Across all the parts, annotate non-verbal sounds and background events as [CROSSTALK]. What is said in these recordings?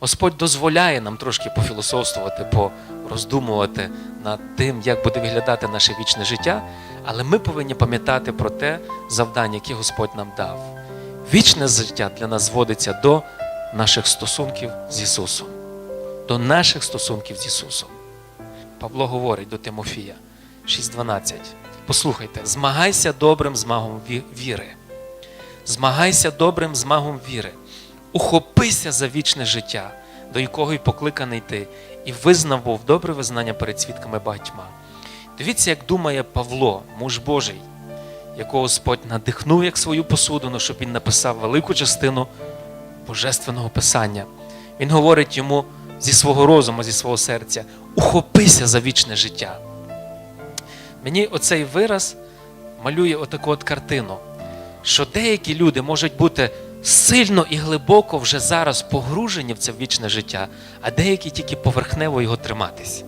Господь дозволяє нам трошки пофілософствувати, пороздумувати над тим, як буде виглядати наше вічне життя, але ми повинні пам'ятати про те завдання, яке Господь нам дав. Вічне життя для нас зводиться до наших стосунків з Ісусом, до наших стосунків з Ісусом. Павло говорить до Тимофія 6:12. Послухайте, змагайся добрим змагом віри. Змагайся добрим змагом віри. Ухопися за вічне життя, до якого й покликаний ти, і визнав був добре визнання перед свідками багатьма. Дивіться, як думає Павло, муж Божий, якого Господь надихнув як свою посудину, щоб він написав велику частину Божественного Писання. Він говорить йому зі свого розуму, зі свого серця: ухопися за вічне життя. Мені оцей вираз малює отаку от картину, що деякі люди можуть бути сильно і глибоко вже зараз погружені в це вічне життя, а деякі тільки поверхнево його триматись.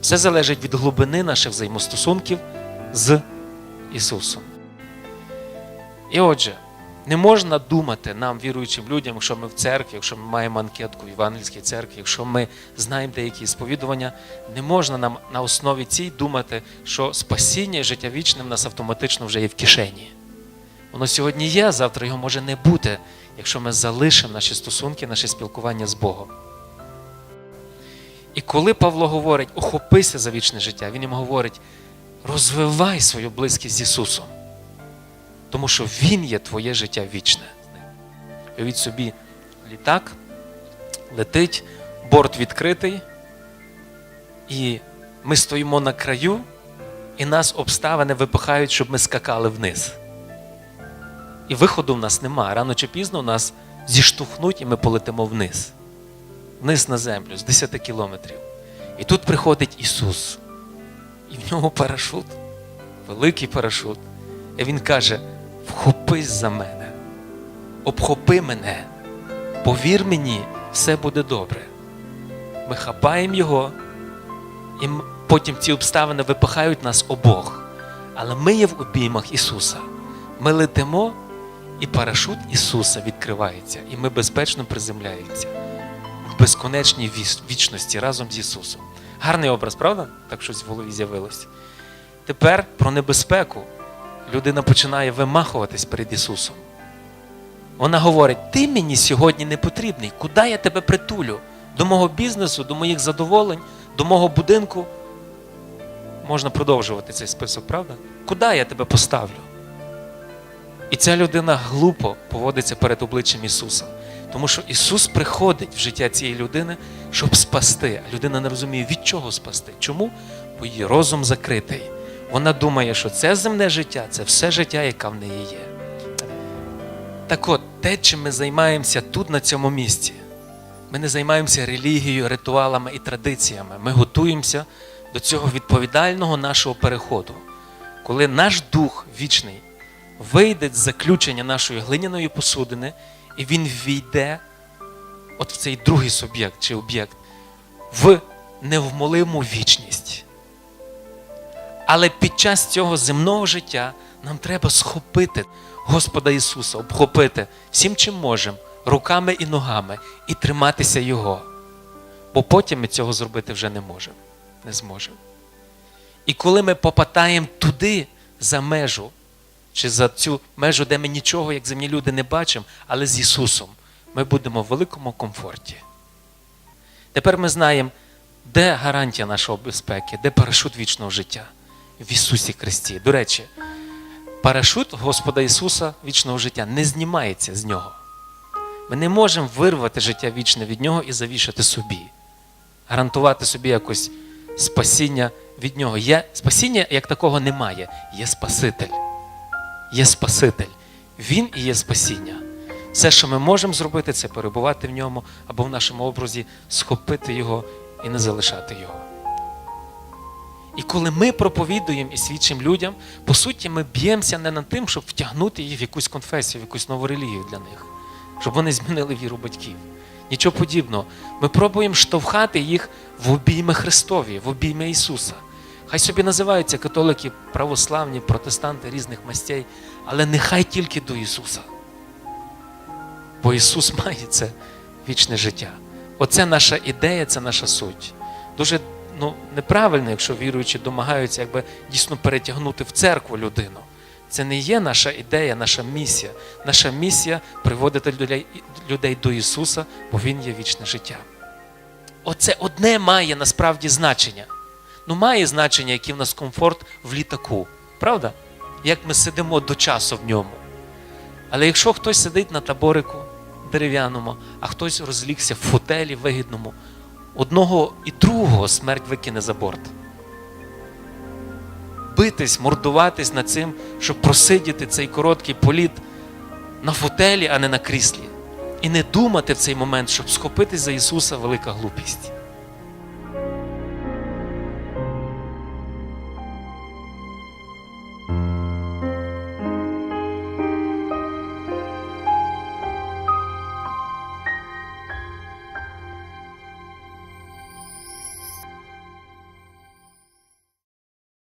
Все залежить від глибини наших взаємостосунків з Ісусом. І отже, не можна думати нам, віруючим людям, якщо ми в церкві, якщо ми маємо анкетку в Євангельській церкві, якщо ми знаємо деякі сповідування, не можна нам на основі цій думати, що спасіння і життя вічне в нас автоматично вже є в кишені. Воно сьогодні є, завтра його може не бути, якщо ми залишимо наші стосунки, наше спілкування з Богом. І коли Павло говорить, охопися за вічне життя, він йому говорить, розвивай свою близькість з Ісусом. Тому що Він є твоє життя вічне. Уявіть собі, літак летить, борт відкритий, і ми стоїмо на краю, і нас обставини випихають, щоб ми скакали вниз. І виходу в нас нема. Рано чи пізно нас зіштовхнуть, і ми полетимо вниз. Вниз на землю з 10 кілометрів. І тут приходить Ісус. І в нього парашут, великий парашут. І Він каже: вхопись за мене, обхопи мене, повір мені, все буде добре. Ми хапаємо його, і потім ці обставини випихають нас обох. Але ми є в обіймах Ісуса. Ми летимо, і парашут Ісуса відкривається, і ми безпечно приземляємося в безконечній вічності разом з Ісусом. Гарний образ, правда? Так щось в голові з'явилось. Тепер про небезпеку людина починає вимахуватись перед Ісусом. Вона говорить: ти мені сьогодні не потрібний. Куди я тебе притулю? До мого бізнесу, до моїх задоволень, до мого будинку. Можна продовжувати цей список, правда? Куди я тебе поставлю? І ця людина глупо поводиться перед обличчям Ісуса. Тому що Ісус приходить в життя цієї людини, щоб спасти. А людина не розуміє, від чого спасти. Чому? Бо її розум закритий. Вона думає, що це земне життя це все життя, яке в неї є. Так от, те, чим ми займаємося тут, на цьому місці, ми не займаємося релігією, ритуалами і традиціями. Ми готуємося до цього відповідального нашого переходу, коли наш дух вічний вийде з заключення нашої глиняної посудини, і він війде от в цей другий суб'єкт чи об'єкт в невмолиму вічність. Але під час цього земного життя нам треба схопити Господа Ісуса, обхопити всім, чим можемо, руками і ногами, і триматися Його. Бо потім ми цього зробити вже не можемо. Не зможемо. І коли ми попадаємо туди за межу, чи за цю межу, де ми нічого, як земні люди, не бачимо, але з Ісусом, ми будемо в великому комфорті. Тепер ми знаємо, де гарантія нашої безпеки, де парашут вічного життя в Ісусі Христі. До речі, парашут Господа Ісуса вічного життя не знімається з нього. Ми не можемо вирвати життя вічне від Нього і завішати собі, гарантувати собі якось спасіння від Нього. Є, спасіння як такого немає, є Спаситель. Є Спаситель. Він і є спасіння. Все, що ми можемо зробити, це перебувати в ньому або в нашому образі, схопити його і не залишати його. І коли ми проповідуємо і свідчимо людям, по суті, ми б'ємося не над тим, щоб втягнути їх в якусь конфесію, в якусь нову релігію для них, щоб вони змінили віру батьків. Нічого подібного. Ми пробуємо штовхати їх в обійми Христові, в обійми Ісуса. Хай собі називаються католики, православні, протестанти різних мастей, але нехай тільки до Ісуса. Бо Ісус [LAUGHS] має це вічне життя. Оце наша ідея, це наша суть. Дуже ну, неправильно, якщо віруючі домагаються якби дійсно перетягнути в церкву людину. Це не є наша ідея, наша місія. Наша місія приводити людей, до Ісуса, бо Він є вічне життя. Оце одне має насправді значення. Ну, має значення, який в нас комфорт в літаку. Правда? Як ми сидимо до часу в ньому. Але якщо хтось сидить на таборику дерев'яному, а хтось розлігся в фотелі вигідному, одного і другого смерть викине за борт. Битись, мордуватись над цим, щоб просидіти цей короткий політ на фотелі, а не на кріслі. І не думати в цей момент, щоб схопитись за Ісуса велика глупість.